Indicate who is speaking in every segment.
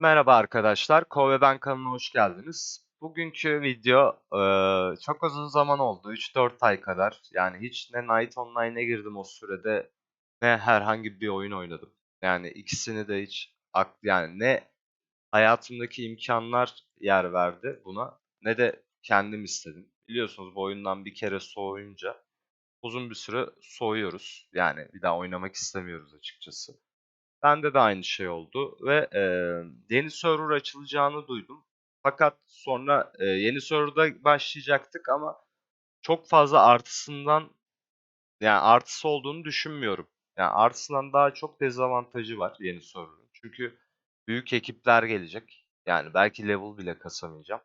Speaker 1: Merhaba arkadaşlar, Kove Ben kanalına hoş geldiniz. Bugünkü video çok uzun zaman oldu, 3-4 ay kadar. Yani hiç ne Night Online'e girdim o sürede ne herhangi bir oyun oynadım. Yani ikisini de hiç yani ne hayatımdaki imkanlar yer verdi buna ne de kendim istedim. Biliyorsunuz bu oyundan bir kere soğuyunca uzun bir süre soğuyoruz. Yani bir daha oynamak istemiyoruz açıkçası. Bende de aynı şey oldu ve eee, yeni server açılacağını duydum. Fakat sonra eee, yeni serverda başlayacaktık ama çok fazla artısından yani artısı olduğunu düşünmüyorum. Yani artısından daha çok dezavantajı var yeni server'ın. Çünkü büyük ekipler gelecek. Yani belki level bile kasamayacağım.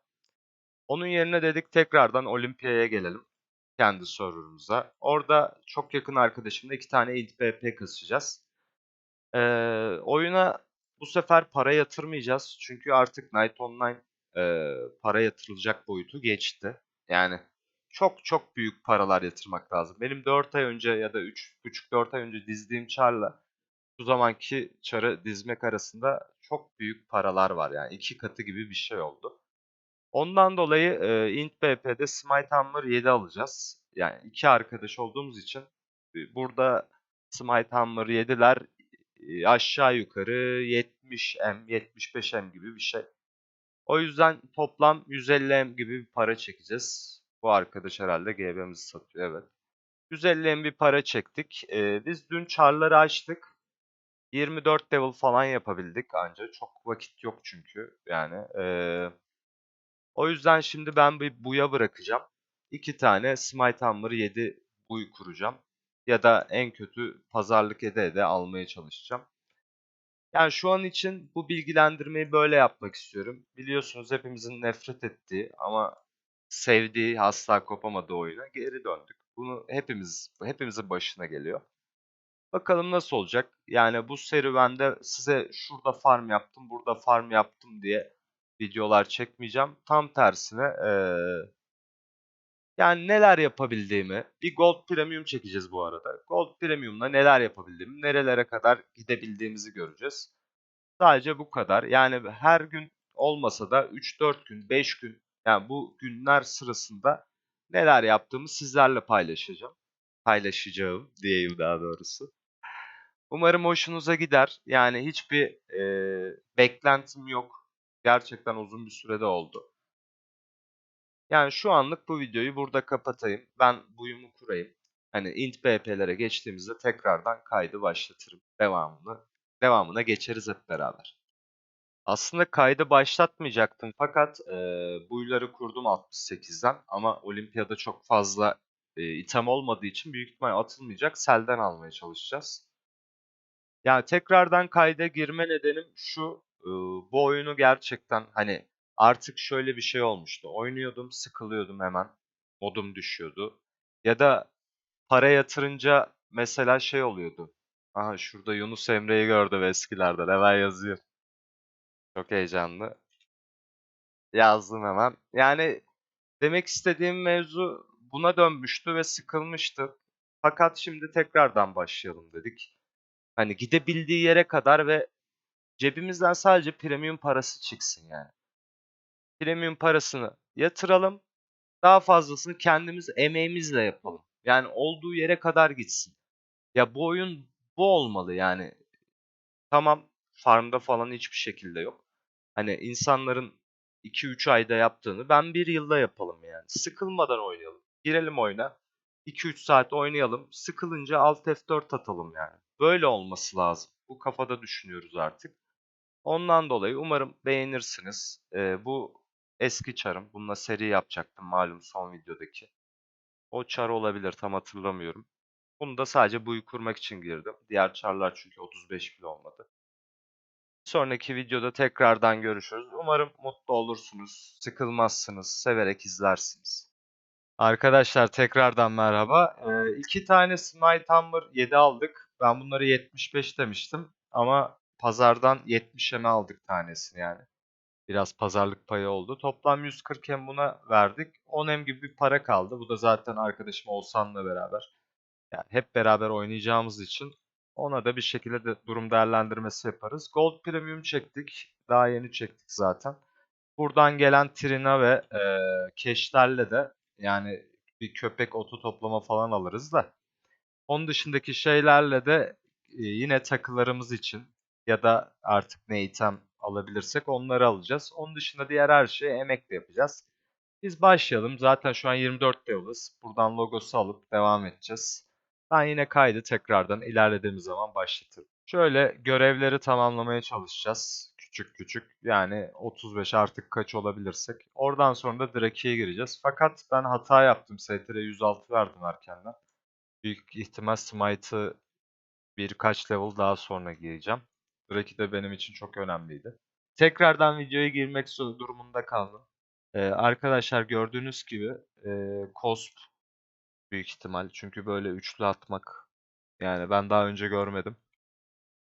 Speaker 1: Onun yerine dedik tekrardan Olympia'ya gelelim. Kendi server'ımıza. Orada çok yakın arkadaşımla iki tane int BP kasacağız. Eee, oyuna bu sefer para yatırmayacağız. Çünkü artık Night Online eee, para yatırılacak boyutu geçti. Yani çok çok büyük paralar yatırmak lazım. Benim 4 ay önce ya da 3,5-4 ay önce dizdiğim çarla şu zamanki çarı dizmek arasında çok büyük paralar var. Yani iki katı gibi bir şey oldu. Ondan dolayı eee Int BP'de Smite Hammer 7 alacağız. Yani iki arkadaş olduğumuz için e, burada Smite Hammer 7'ler e, aşağı yukarı 70M, 75M gibi bir şey. O yüzden toplam 150M gibi bir para çekeceğiz. Bu arkadaş herhalde GB'mizi satıyor evet. 150M bir para çektik. Ee, biz dün çarları açtık. 24 level falan yapabildik anca. Çok vakit yok çünkü yani. ee, o yüzden şimdi ben bir buya bırakacağım. İki tane Smite Hammer 7 buy kuracağım. Ya da en kötü pazarlık ede ede almaya çalışacağım. Yani şu an için bu bilgilendirmeyi böyle yapmak istiyorum. Biliyorsunuz hepimizin nefret ettiği ama sevdiği, asla kopamadığı oyuna geri döndük. Bunu hepimiz, hepimizin başına geliyor. Bakalım nasıl olacak? Yani bu serüvende size şurada farm yaptım, burada farm yaptım diye videolar çekmeyeceğim. Tam tersine eee, yani neler yapabildiğimi, bir Gold Premium çekeceğiz bu arada. Gold Premium'la neler yapabildiğimi, nerelere kadar gidebildiğimizi göreceğiz. Sadece bu kadar. Yani her gün olmasa da 3-4 gün, 5 gün yani bu günler sırasında neler yaptığımı sizlerle paylaşacağım. Paylaşacağım diyeyim daha doğrusu. Umarım hoşunuza gider. Yani hiçbir e, beklentim yok. Gerçekten uzun bir sürede oldu. Yani şu anlık bu videoyu burada kapatayım. Ben buyumu kurayım. Hani int bp'lere geçtiğimizde tekrardan kaydı başlatırım. Devamını devamına geçeriz hep beraber. Aslında kaydı başlatmayacaktım fakat e, buyları kurdum 68'den ama olimpiyada çok fazla e, item olmadığı için büyük ihtimal atılmayacak. Selden almaya çalışacağız. Yani tekrardan kayda girme nedenim şu. e, bu oyunu gerçekten hani artık şöyle bir şey olmuştu. Oynuyordum, sıkılıyordum hemen. Modum düşüyordu. Ya da para yatırınca mesela şey oluyordu. Aha şurada Yunus Emre'yi gördüm eskilerden. Hemen yazıyor. Çok heyecanlı. Yazdım hemen. Yani demek istediğim mevzu buna dönmüştü ve sıkılmıştı. Fakat şimdi tekrardan başlayalım dedik. Hani gidebildiği yere kadar ve cebimizden sadece premium parası çıksın yani. Premium parasını yatıralım. Daha fazlasını kendimiz emeğimizle yapalım. Yani olduğu yere kadar gitsin. Ya bu oyun bu olmalı yani. Tamam farmda falan hiçbir şekilde yok. Hani insanların 2-3 ayda yaptığını ben bir yılda yapalım yani. Sıkılmadan oynayalım. Girelim oyuna. 2-3 saat oynayalım. Sıkılınca Alt F4 atalım yani. Böyle olması lazım. Bu kafada düşünüyoruz artık. Ondan dolayı umarım beğenirsiniz. Ee, bu eski çarım. Bununla seri yapacaktım malum son videodaki. O çar olabilir tam hatırlamıyorum. Bunu da sadece buyu kurmak için girdim. Diğer çarlar çünkü 35 bile olmadı. Sonraki videoda tekrardan görüşürüz. Umarım mutlu olursunuz, sıkılmazsınız, severek izlersiniz. Arkadaşlar tekrardan merhaba. Ee, iki tane Smite Hammer 7 aldık. Ben bunları 75 demiştim ama pazardan 70'e aldık tanesini yani. Biraz pazarlık payı oldu. Toplam 140 hem buna verdik. 10 hem gibi bir para kaldı. Bu da zaten arkadaşım Oğuzhan'la beraber. Yani hep beraber oynayacağımız için Ona da bir şekilde de durum değerlendirmesi yaparız. Gold Premium çektik. Daha yeni çektik zaten. Buradan gelen trina ve e, keşlerle de yani bir köpek otu toplama falan alırız da. Onun dışındaki şeylerle de e, yine takılarımız için ya da artık ne item alabilirsek onları alacağız. Onun dışında diğer her şeyi emekle yapacağız. Biz başlayalım. Zaten şu an 24 level'ız. Buradan logosu alıp devam edeceğiz. Ben yine kaydı tekrardan ilerlediğimiz zaman başlatırım. Şöyle görevleri tamamlamaya çalışacağız. Küçük küçük yani 35 artık kaç olabilirsek. Oradan sonra da Draki'ye gireceğiz. Fakat ben hata yaptım. STR 106 verdim erkenden. Büyük ihtimal Smite'ı birkaç level daha sonra giyeceğim. Draki de benim için çok önemliydi. Tekrardan videoya girmek durumunda kaldım. Ee, arkadaşlar gördüğünüz gibi e, Cosp büyük ihtimal. Çünkü böyle üçlü atmak yani ben daha önce görmedim.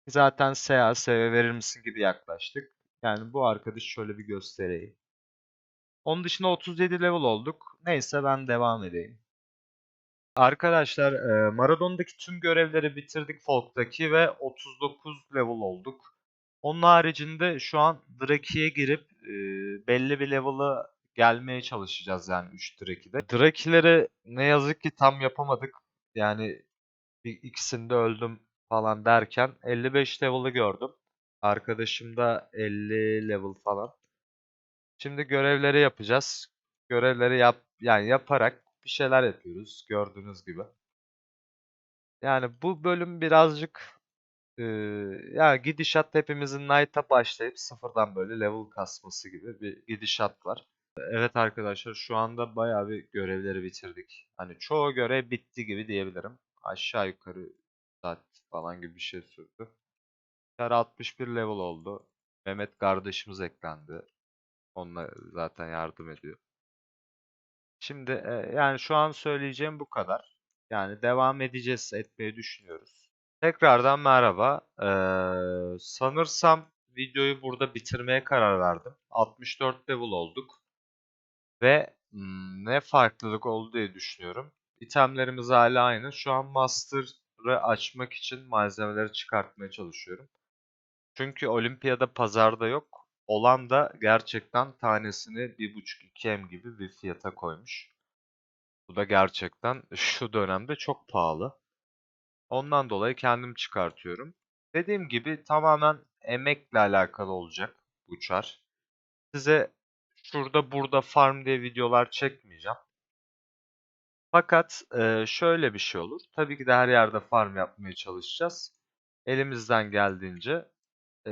Speaker 1: Zaten SA, SV verir misin gibi yaklaştık. Yani bu arkadaş şöyle bir göstereyim. Onun dışında 37 level olduk. Neyse ben devam edeyim. Arkadaşlar Maradon'daki tüm görevleri bitirdik Folk'taki ve 39 level olduk. Onun haricinde şu an Draki'ye girip belli bir level'ı gelmeye çalışacağız yani 3 Draki'de. Draki'leri ne yazık ki tam yapamadık. Yani bir ikisinde öldüm falan derken 55 level'ı gördüm. Arkadaşım da 50 level falan. Şimdi görevleri yapacağız. Görevleri yap yani yaparak bir şeyler yapıyoruz gördüğünüz gibi. Yani bu bölüm birazcık e, ya gidişat hepimizin Knight'a başlayıp sıfırdan böyle level kasması gibi bir gidişat var. Evet arkadaşlar şu anda bayağı bir görevleri bitirdik. Hani çoğu görev bitti gibi diyebilirim. Aşağı yukarı saat falan gibi bir şey sürdü. Çar 61 level oldu. Mehmet kardeşimiz eklendi. Onunla zaten yardım ediyor. Şimdi yani şu an söyleyeceğim bu kadar. Yani devam edeceğiz, etmeyi düşünüyoruz. Tekrardan merhaba. Ee, sanırsam videoyu burada bitirmeye karar verdim. 64 level olduk. Ve ne farklılık oldu diye düşünüyorum. İtemlerimiz hala aynı. Şu an Master'ı açmak için malzemeleri çıkartmaya çalışıyorum. Çünkü Olimpiyada pazarda yok. Olan da gerçekten tanesini 1.5-2M gibi bir fiyata koymuş. Bu da gerçekten şu dönemde çok pahalı. Ondan dolayı kendim çıkartıyorum. Dediğim gibi tamamen emekle alakalı olacak bu çar. Size şurada burada farm diye videolar çekmeyeceğim. Fakat şöyle bir şey olur. Tabii ki de her yerde farm yapmaya çalışacağız. Elimizden geldiğince. E,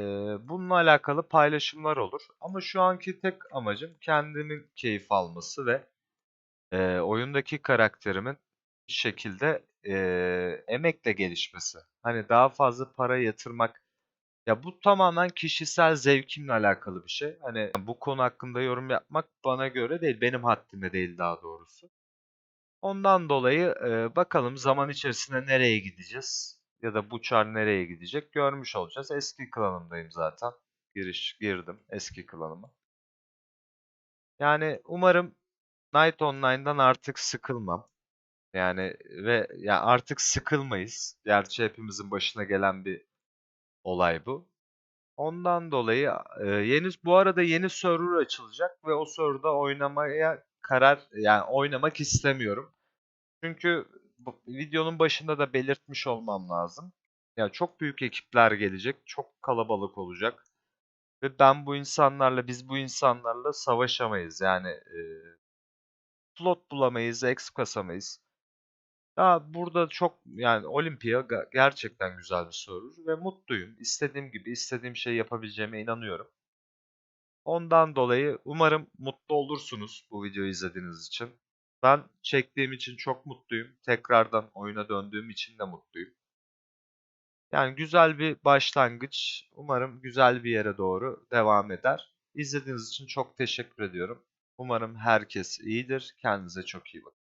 Speaker 1: bununla alakalı paylaşımlar olur. Ama şu anki tek amacım kendimin keyif alması ve e, oyundaki karakterimin bir şekilde e, emekle gelişmesi. Hani daha fazla para yatırmak ya bu tamamen kişisel zevkimle alakalı bir şey. Hani bu konu hakkında yorum yapmak bana göre değil, benim haddime değil daha doğrusu. Ondan dolayı e, bakalım zaman içerisinde nereye gideceğiz ya da bu çar nereye gidecek görmüş olacağız. Eski klanımdayım zaten. Giriş girdim eski klanıma. Yani umarım Night Online'dan artık sıkılmam. Yani ve ya artık sıkılmayız. Gerçi hepimizin başına gelen bir olay bu. Ondan dolayı e, yeni bu arada yeni server açılacak ve o serverda oynamaya karar yani oynamak istemiyorum. Çünkü videonun başında da belirtmiş olmam lazım. Ya çok büyük ekipler gelecek, çok kalabalık olacak. Ve ben bu insanlarla, biz bu insanlarla savaşamayız. Yani e, slot bulamayız, exp kasamayız. Ya burada çok yani Olimpiya gerçekten güzel bir soru ve mutluyum. İstediğim gibi istediğim şeyi yapabileceğime inanıyorum. Ondan dolayı umarım mutlu olursunuz bu videoyu izlediğiniz için. Ben çektiğim için çok mutluyum. Tekrardan oyuna döndüğüm için de mutluyum. Yani güzel bir başlangıç. Umarım güzel bir yere doğru devam eder. İzlediğiniz için çok teşekkür ediyorum. Umarım herkes iyidir. Kendinize çok iyi bakın.